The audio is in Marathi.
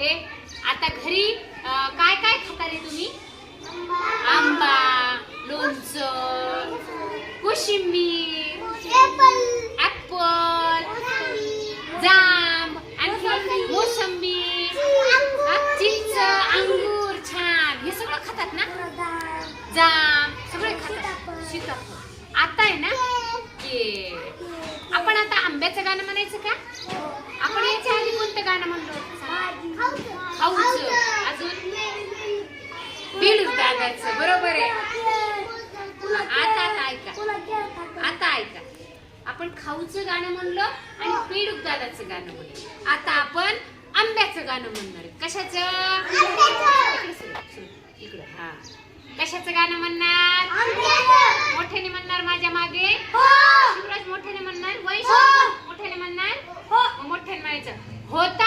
ए आता घरी काय काय खाता रे तुम्ही? आंबा लोणचं कोशिंबीर ऍपल जाम आणखी मोसंबी चिंच अंगूर छान. हे सगळं खातात ना? जाम. सगळे खातात. सीताफळ. आता आहे ना? ये. आपण आता आंब्याचं गाणं म्हणायचं का? आपण याच्या आधी कोणतं गाणं म्हणलो? अजून? बीड दादाचं बरोबर आहे. आता आता ऐका. आता ऐका. आपण खाऊचं गाणं म्हणलं आणि पेडूक दादाचं गाणं म्हणलं. आता आपण आंब्याचं गाणं म्हणणार. कशाचं? इकडे हा. कशाचं गाणं म्हणणार? मोठ्याने म्हणणार माझ्या मागे. शिवराज मोठ्याने म्हणणार वैश मोठ्याने म्हणणार मग मोठ्याने म्हणायचं होता